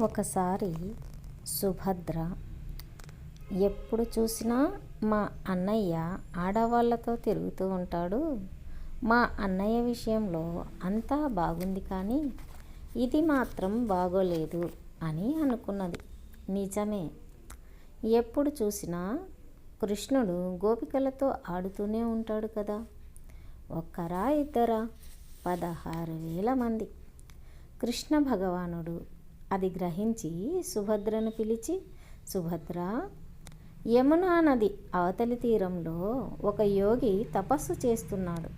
ఒకసారి సుభద్ర ఎప్పుడు చూసినా మా అన్నయ్య ఆడవాళ్ళతో తిరుగుతూ ఉంటాడు. మా అన్నయ్య విషయంలో అంతా బాగుంది కానీ ఇది మాత్రం బాగోలేదు అని అనుకున్నది. నిజమే. ఎప్పుడు చూసినా కృష్ణుడు గోపికలతో ఆడుతూనే ఉంటాడు కదా. ఒక్కరా ఇద్దరా? పదహారు వేల మంది. కృష్ణ భగవానుడు అది గ్రహించి సుభద్రను పిలిచి సుభద్ర యమునా నది అవతలి తీరంలో ఒక యోగి తపస్సు చేస్తున్నాడు.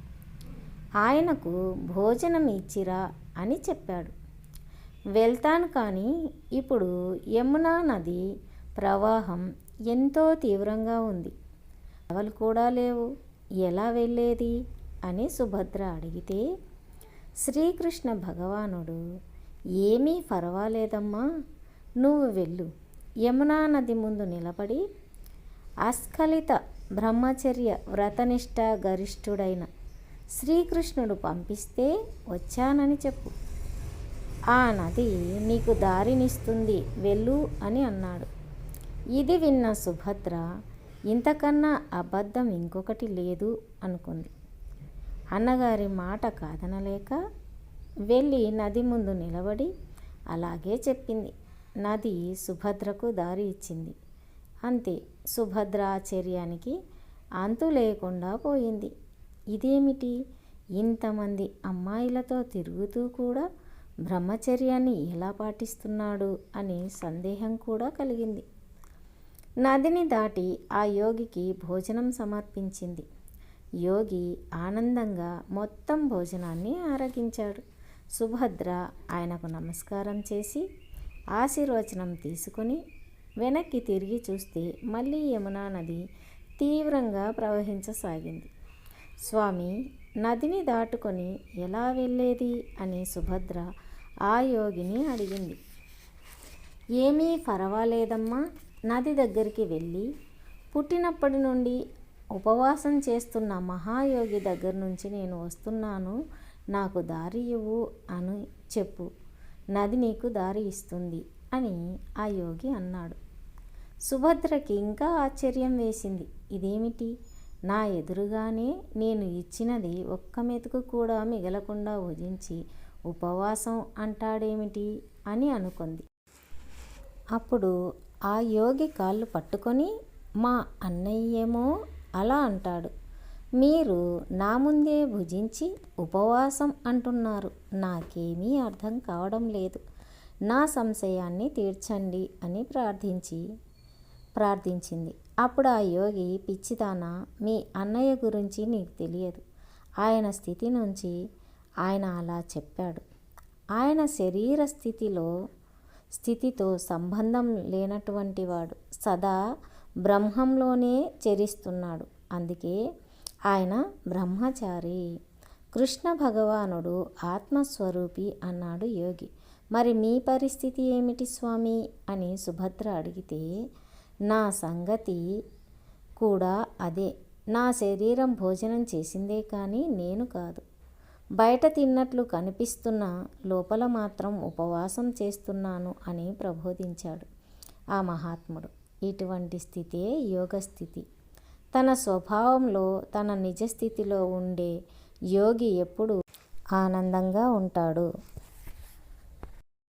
ఆయనకు భోజనం ఇచ్చిరా అని చెప్పాడు. వెళ్తాను కానీ ఇప్పుడు యమునా నది ప్రవాహం ఎంతో తీవ్రంగా ఉంది. అవలు కూడా లేవు. ఎలా వెళ్ళేది? అని సుభద్ర అడిగితే శ్రీకృష్ణ భగవానుడు ఏమీ పర్వాలేదమ్మా. నువ్వు వెళ్ళు. యమునా నది ముందు నిలబడి అస్ఖలిత బ్రహ్మచర్య వ్రతనిష్ట గరిష్ఠుడైన శ్రీకృష్ణుడు పంపిస్తే వచ్చానని చెప్పు. ఆ నది నీకు దారినిస్తుంది వెళ్ళు అని అన్నాడు. ఇది విన్న సుభద్ర ఇంతకన్నా అబద్ధం ఇంకొకటి లేదు అనుకుంది. అన్నగారి మాట కాదనలేక వెళ్ళి నది ముందు నిలబడి అలాగే చెప్పింది. నది సుభద్రకు దారి ఇచ్చింది. అంతే సుభద్ర ఆశ్చర్యానికి అంతు లేకుండా పోయింది. ఇదేమిటి? ఇంతమంది అమ్మాయిలతో తిరుగుతూ కూడా బ్రహ్మచర్యాన్ని ఎలా పాటిస్తున్నాడు అని సందేహం కూడా కలిగింది. నదిని దాటి ఆ యోగికి భోజనం సమర్పించింది. యోగి ఆనందంగా మొత్తం భోజనాన్ని ఆరగించాడు. సుభద్ర ఆయనకు నమస్కారం చేసి ఆశీర్వచనం తీసుకొని వెనక్కి తిరిగి చూస్తే మళ్ళీ యమునా నది తీవ్రంగా ప్రవహించసాగింది. స్వామి నదిని దాటుకొని ఎలా వెళ్ళేది? అని సుభద్ర ఆ యోగిని అడిగింది. ఏమీ పర్వాలేదమ్మా నది దగ్గరికి వెళ్ళి పుట్టినప్పటి నుండి ఉపవాసం చేస్తున్న మహాయోగి దగ్గర నుంచి నేను వస్తున్నాను. నాకు దారి ఇవ్వు అని చెప్పు. నది నీకు దారి ఇస్తుంది అని ఆ యోగి అన్నాడు. సుభద్రకి ఇంకా ఆశ్చర్యం వేసింది. ఇదేమిటి? నా ఎదురుగానే నేను ఇచ్చినది ఒక్క మెతుకు కూడా మిగలకుండా భుజించి ఉపవాసం అంటాడేమిటి అని అనుకుంది. అప్పుడు ఆ యోగి కాళ్ళు పట్టుకొని మా అన్నయ్యేమో అలా అంటాడు. మీరు నా ముందే భుజించి ఉపవాసం అంటున్నారు. నాకేమీ అర్థం కావడం లేదు. నా సంశయాన్ని తీర్చండి అని ప్రార్థించి ప్రార్థించింది. అప్పుడు ఆ యోగి పిచ్చిదాన మీ అన్నయ్య గురించి నీకు తెలియదు. ఆయన స్థితి నుంచి ఆయన అలా చెప్పాడు. ఆయన శరీర స్థితిలో స్థితితో సంబంధం లేనటువంటి వాడు సదా బ్రహ్మంలోనే చరిస్తున్నాడు. అందుకే ఆయన బ్రహ్మచారి. కృష్ణ భగవానుడు ఆత్మస్వరూపి అన్నాడు యోగి. మరి మీ పరిస్థితి ఏమిటి స్వామి? అని సుభద్ర అడిగితే నా సంగతి కూడా అదే. నా శరీరం భోజనం చేసిందే కానీ నేను కాదు. బయట తిన్నట్లు కనిపిస్తున్న లోపల మాత్రం ఉపవాసం చేస్తున్నాను అని ప్రబోధించాడు ఆ మహాత్ముడు. ఇటువంటి స్థితే యోగస్థితి. తన స్వభావంలో తన నిజస్థితిలో ఉండే యోగి ఎప్పుడు ఆనందంగా ఉంటాడు.